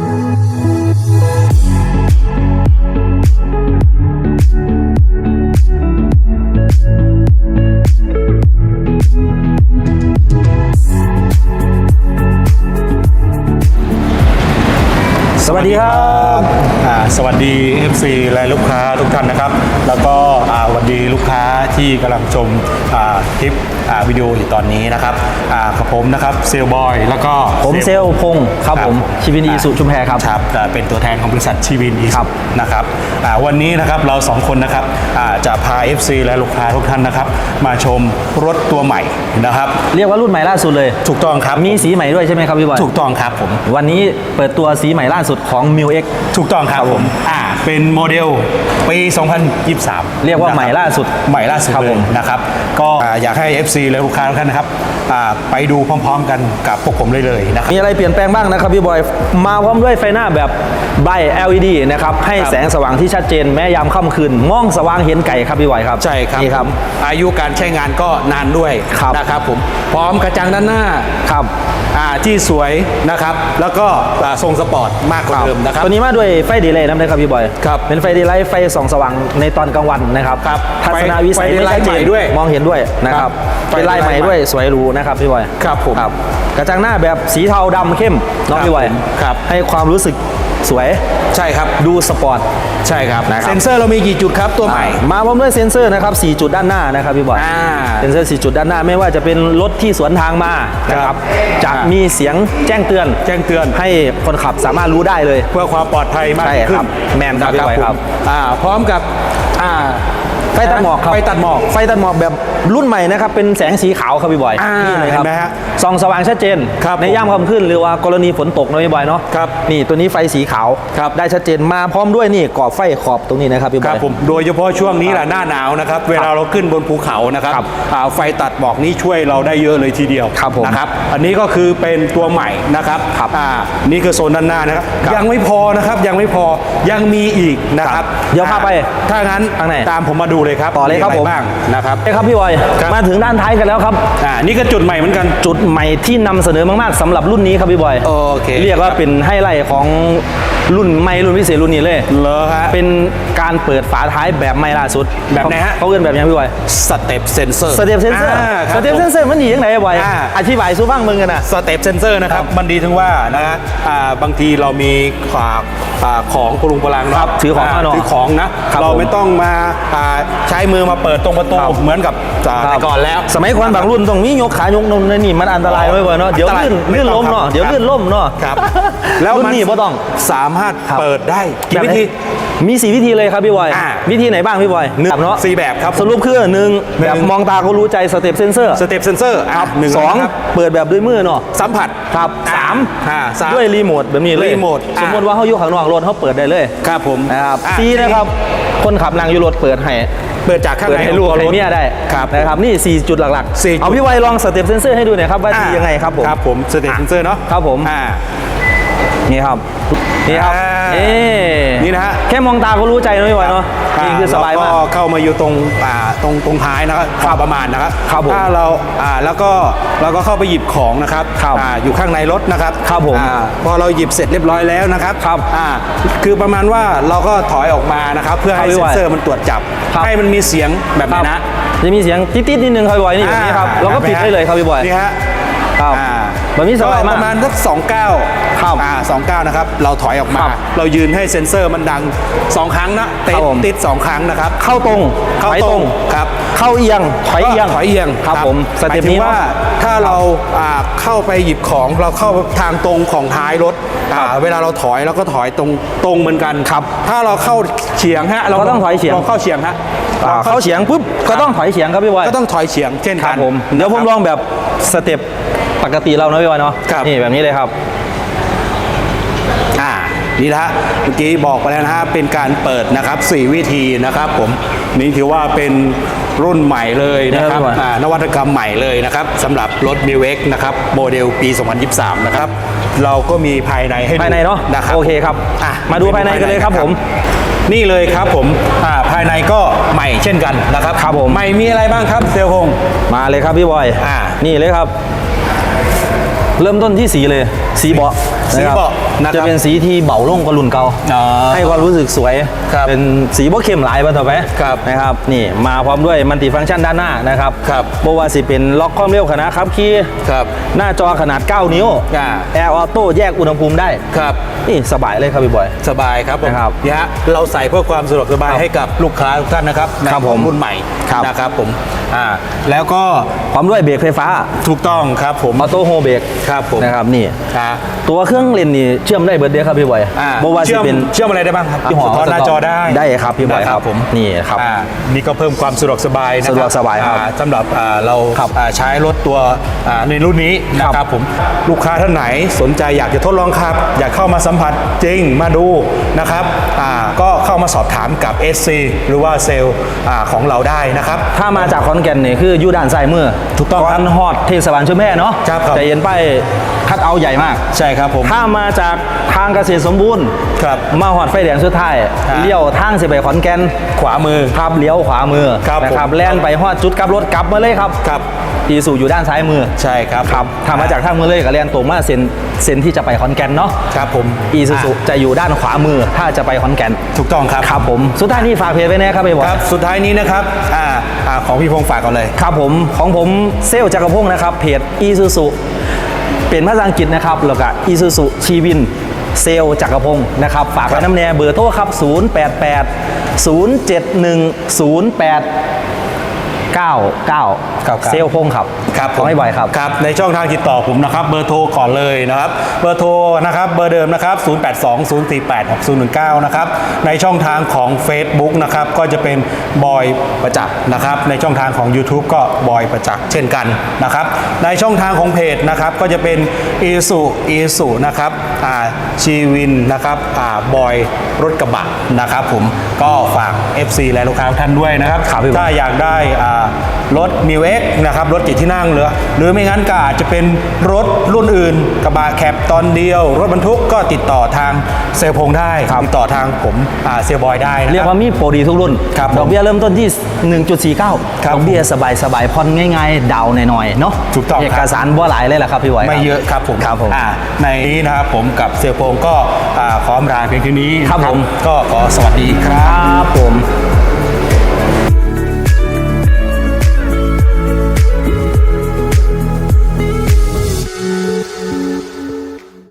Thank you. สวัสดีครับอ่าสวัสดี FC และลูกค้าทุกท่านนะครับ แล้วก็อ่าสวัสดีลูกค้าที่กำลังชมอ่าคลิปอ่าวิดีโออยู่ตอนนี้นะครับอ่ากับผมนะครับเซลบอยแล้วก็ผมเซลลพงศ์ครับผมชีวินอีสุชุมแพรครับ ครับอ่าเป็นตัวแทนของบริษัทชีวินอีครับนะครับอ่าวันนี้นะครับเราสองคนนะครับอ่าจะพา FC และลูกค้าทุกท่านนะครับ มาชมรถตัวใหม่นะครับ เรียกว่ารุ่นใหม่ล่าสุดเลย ถูกต้องครับมีสีใหม่ด้วยใช่ไหมครับพี่บอย ถูกต้องครับผม วันนี้เปิดตัวสีใหม่ล่าสุดของ m ิ X ถูกต้องครับผม อ่า เป็นโมเดลปี 2023 เรียกว่านะคบใหม่ล่าสุด ใหม่ล่าสุดครับเลผยมนะครับ ก็อ่าอยากให้ FC และลูกค้าทุกท่านนะครับอ่าไปดูพร้อมๆกันกับพวกผมเลยเลยนะครับ มีอะไรเปลี่ยนแปลงบ้างนะครับพี่บอย มาพร้อมด้วยไฟหน้าแบบใบ LED นะครับ ให้ครับแสงสว่างที่ชัดเจนแม้ยามค่ำคืน มองสว่างเห็นไก่ครับพี่บอยครับ ใช่ครับนี่ครับ อายุการใช้งานก็นานด้วยครับนะครับผม พร้อมกระจังด้านหน้า ครับอ่าที่สวยนะครับ แล้วก็อ่าทรงสปอร์ตมากกว่าเดิมนะครับ ตัวนี้มาด้วยไฟดีเลย์นะครับครับพี่บอยครับเป็นไฟดีไลท์ไฟส่องสว่างในตอนกลางวันนะครับครับทัศนวิสัยไฟไม่ชัดไฟเจใหม่นด้วยมองเห็นด้วยนะครับครับเป็นลายใหม่ไฟใหม่ด้วยสวยหรูนะครับพี่บอยครับผม ครับ กระจังหน้าแบบสีเทาดำเข้มเน้องครับพี่บอยครับ ให้ความรู้สึก สวย ใช่ครับ ดูสปอร์ต ใช่ครับนะครับ เซ็นเซอร์เรามีกี่จุดครับตัวใหม่ มาพร้อมด้วยเซ็นเซอร์นะครับ4จุดด้านหน้านะครับพี่บอยอ่าเซ็นเซอร์4จุดด้านหน้าไม่ว่าจะเป็นรถที่สวนทางมานะคครัรับบจะอ่ามีมีเสียงแจ้งเตือน แจ้งเตือนให้คนขับสามารถรู้ได้เลย เพื่อความปลอดภัยมากใช่ขึ้ครันบแมนครับนะพี่บอยครับผมอ่าพร้อมกับอ่าไฟตัดหมอกครับไฟตัดหมอกไฟตัดหมอกแบบรุ่นใหม่นะครับเป็นแสงสีขาวครับพี่บอยอ่านี่เลยครับเห็นไหมฮะส่องสว่างชัดเจนครับในผมย่ามค่ำขึ้นหรือว่ากรณีฝนตกนะพี่บอยเนาะครับนี่ตัวนี้ไฟสีขาวครับได้ชัดเจนมาพร้อมด้วยนี่กรอบไฟขอบตรงนี้นะครับพี่บคอรับยผมโดยเฉพาะช่วงนี้แหละหน้าหนาวนะครับเวลาเราขึ้นบนภูเขานะครับครับอ่าไฟตัดหมอกนี้ช่วยเราได้เยอะเลยทีเดียวครับผมนะครับอันนี้ก็คือเป็นตัวใหม่นะครับครับอ่านี่คือโซนด้านหน้านะครับครับยังไม่พอนะครับยังไม่พอยังมีอีกนะครับเดี๋ยวพาไปถ้างั้นทางไหนตามผมมาดูเลยครับต่อเลยครับะไผมบ้างนะครับเอ้ครับพี่บอยครับมาถึงด้านท้ายกันแล้วครับอ่านี่ก็จุดใหม่เหมือนกันจุดใหม่ที่นำเสนอมากๆสำหรับรุ่นนี้ครับพี่บอยโอเคเรียกว่าเป็นไฮไลท์ของ รุ่นใหม่รุ่นพิเศษรุ่นนี้เลยเหรอฮะเป็นการเปิดฝาท้ายแบบใหม่ล่าสุดแบบไหนฮะเขาเรียกแบบยังพี่บอยสเต็ปเซนเซอร์สเตปเซนเซอร์สเตปเซนเซอร์มันดียังไงบอยอ่าอธิบายสู้บ้างมึงกันนะสเต็ปเซนเซอร์นะครับมันดีถึงว่านะฮะอ่าบางทีเรามีฝากอ่าของปรุงพลังเนาะครับถือของมาเนอะถือของนะครับเราผมไม่ต้องมาอ่าใช้มือมาเปิดตรงประตูครับเหมือนกับอ่าแต่ก่อนแล้ว สมัยก่อนบางรุ่นต้องมียกขายกนมนี่มันอันตรายไว้บ่อยเนาะเดี๋ยวอันตรายลื่นไม่ลื่นต้องล้มเนาะครับเดี๋ยวลื่นล้มเนาะครับแล้วรุ่นมันนี้บ่ต้องสามารถครับเปิดได้กี่แบบวิไหนธีมีสี่วิธีเลยครับพี่บอยอ่าวิธีไหนบ้างพี่บอยหนึ่งเนาะสี่แบบครับสรุปคือหนึ่งหนึ่งแบบมองตาก็รู้ใจสเต็ปเซนเซอร์สเต็ปเซนเซอร์ครับหนึ่งสองนะครับเปิดแบบด้วยมือเนาะสัมผัสครับสามอ่าสามด้วยรีโมทแบบนี้เลยรีโมทสมมติว่าเขาอยู่ข้างนอกรถเขาเปิดได้เลยครับผมนะครับอ่าสี่นะครับคนขับนั่งอยู่รถเปิดให้เปิดจากข้างเปิดในให้ลูกของให้รถเมียได้ครับนะครับนี่ 4 จุดหลักสี่ๆเอาจุดพี่ไวลองสเต็ปเซนเซอร์ให้ดูหน่อยครับว่าดียังไงครับผมครับผมสเต็ปเซนเซอร์เนาะครับผมอ่า นี่ครับ นี่ครับอ่านี่ นี่นะฮะ แค่มองตาก็รู้ใจนะพี่ไวเนาะนี่คือสบายมากเรเข้ามาอยู่ตรงอ่าตรงตรงท้ายนะครับความประมาณนะครับครับผมถ้าเราอ่าแล้วก็เราก็เข้าไปหยิบของนะครับครับอ่าอยู่ข้างในรถนะครับครับผมอ่าพอเราหยิบเสร็จเรียบร้อยแล้วนะครับครับอ่าคือประมาณว่าเราก็ถอยออกมานะครับ เพื่อให้ครับพี่เซ็นบอยเซอร์มันตรวจจับ ครับ ให้มันมีเสียงแบบครันี้บนะ จะมีเสียงติ๊ดๆนิดนึงครับพี่บอยนี่แบบนี้ครับอ่าเราก็ปิดได้เลยครับพี่บอย นี่ฮะครับอ่า แบบนี้สบายมากประมาณสักสองเก้าครับอ่าสองเก้านะครับ เราถอยออกมา ครับเรายืนให้เซ็นเซอร์มันดังสองครั้งนะติครัดบผม ติดสองครั้งนะครับ เข้าตรงเข้าถอยตรง ครับเข้าเอียงถอยเอียงถอยเอียงครับผมสหมาเต็ยปถึนี้งเนาะว่าถ้าเราอ่าเข้าไปหยิบของเราเข้าทางตรงของท้ายรถอ่าเวลาเราถอยเราก็ถอยตรงตรงเหมือนกันครับ ถ้าเราเข้าเฉียงฮะเราก็ต้องถอยเฉียงลองเข้าเฉียงฮะอ่าเข้าเฉียงปุ๊บก็ต้องถอยเฉียงครับพี่บอยก็ต้องถอยเฉียงเช่นคกัรันบผมเดี๋ยวผมนะครับลองแบบสเต็ป ปกติเรานะพี่บอยเนาะครับ นี่แบบนี้เลยครับ อ่านี่นะฮะเมื่อกี้บอกไปแล้วนะฮะเป็นการเปิดนะครับ 4 วิธีนะครับ ผมนี่ถือว่าเป็นรุ่นใหม่เลยนะครับเนี่ยพี่บอยอ่านวัตกรรมใหม่เลยนะครับสำหรับรถ m ิวเอ็กนะครับโมเดลปี 2023 นะครับ เราก็มีภายในให้ดูภายในเนาะนะครับโอเคครับอะมาดูภายในกันเลยครับผม นี่เลยครับผมอ่าภายในก็ใหม่เช่นกันนะครับครับผม ใหม่มีอะไรบ้างครับเซลพงษ์ มาเลยครับพี่บอย อ่านี่เลยครับ เริ่มต้นที่สีเลย สีเบาะสีนะครับเบาะนะครับจะเป็นสีที่เบาลงกว่ารุ่นเก่าอ๋อให้ความรู้สึกสวยครับเป็นสีบ่เข้มหลายป่ะต่อไปครับนะครับนี่มาพร้อมด้วยมัลติฟังก์ชันด้านหน้านะครับครับบว่าสิเป็นล็อกความเร็วขนาดครับคีย์ครับหน้าจอขนาด 9 นิ้วอ่าแอร์ออโต้แยกอุณหภูมิได้ครับนี่สบายเลยครับพี่บอย สบายครับผมนะครับเนี่ยฮะเราใส่เพื่อความสะดวกสบายครับให้กับลูกค้าทุกท่านนะครับครับในผมรุ่นใหม่ ครับนะครับผมอ่าแล้วก็พร้อมด้วยเบรกไฟฟ้าถูกต้องครับผมออโต้โฮเบรกครับผมนะครับนี่อ่าตัวเครื่องเล่นนี่เชื่อมได้เบิร์ดเดียครับพี่บอยอ่าบ่ว่าสิเชื่อมเป็นเชื่อมอะไรได้บ้างครับพี่หอสะท้อนหน้าจอได้ได้ครับพี่บอยนะครับผมนี่ครับอ่านี่ก็เพิ่มความสะดวกสบายนะครับสะดวกสบายครับอ่สำหรับอ่าเราครับอ่าใช้รถตัวอ่าในรุ่นนี้นะคครัรับบผมลูกค้าท่านไหนสนใจอยากจะทดลองขับ อยากเข้ามาสัมผัสจริงมาดูนะครับอ่าก็เข้ามาสอบถามกับ SC หรือว่าเซลล์อ่าของเราได้นะครับ ถ้ามาจากขอนแก่นเนี่ยคืออยู่ด้านซ้ายมือถูกต้องครับนฮอดเทศบาลชุมแพเนาะครับครับแต่เห็นป้ายคัดเอาท์ใหญ่มาก ใช่ครับผม ถ้ามาจากทางเกษตรสมบูรณ์ครับมาหอดไฟแดงสุดท้ายฮะเลี้ยวทางสิไปขอนแก่นขวามือครับเลี้ยวขวามือครับนะครับผมแล่นไปฮอดจุดกลับรถกลับมาเลยครับครับ อีสูอยู่ด้านซ้ายมือใช่ครับครับถ้ามาจากทางมือเลยก็แล่นตรงมาเส้นเส้นที่จะไปขอนแก่นเนาะครับผมอีซูซูจะอยู่ด้านขวามือถ้าจะไปขอนแก่นถูกต้องครับครับผมสุดท้ายนี้ฝากเพจไว้นะครับพี่บอคยรับสุดท้ายนี้นะครับอ่าอ่าของพี่พงษ์ฝากก่อนเลยครับผมของผมเซลลจักรพงศ์นะครับเพจอีซูซูเป็นภาษาอังกฤษนะครับแล้วก็อีซูซูชีวินเซลลจักรพงศ์นะครับฝากครัไว้บน้ำแน่เบอร์โทรครับ 088 071 08 99ครับเซลลพงศ์ครับครับขอให้บ่อยครับ ครับในช่องทางติดต่อผมนะครับ เบอร์โทรก่อนเลยนะครับ เบอร์โทรนะครับ เบอร์เดิมนะครับ 0820486019 นะครับ ในช่องทางของ Facebook นะครับ ก็จะเป็นบอยประจักษ์นะครับ ในช่องทางของ YouTube ก็บอยประจักษ์เช่นกันนะครับ ในช่องทางของเพจนะครับ ก็จะเป็นอีสุอีสุนะครับอ่าชีวินนะครับอ่าบอยรถกระบะนะครับ ผมก็ฝาก FC และลูกค้าทุกท่านด้วยนะครับ ครับพี่บอย ถ้าอยากได้อ่ารถ m ิวเอ็กนะครับรถจิตที่นั่งหรือ หรือไม่งั้นก็อาจจะเป็นรถรุ่นอื่น กระบะแคปตอนเดียว รถบรรทุกก็ติดต่อทางเซลลพงได้ครับติดต่อทางผมอ่าเซลลบอยได้นะเรียกครับว่ามีโปรดีทุกรุ่นครับผมดอกเบี้ยเริ่มต้นที่ 1.49ครับดอกเบี้ยสบายสบายๆผ่อนง่าย ๆ ดาวน์หน่อยๆเนาะถูกต้องครับเอกสารบ่หลายเลยแหละครับพี่ไว้ไม่เยอะครับผมครับผมอ่าในนี้นะครับผมกับเซลลพงก็อ่าขออำลาเพียงเท่านี้ครับผมก็ขอสวัสดีครับครับผม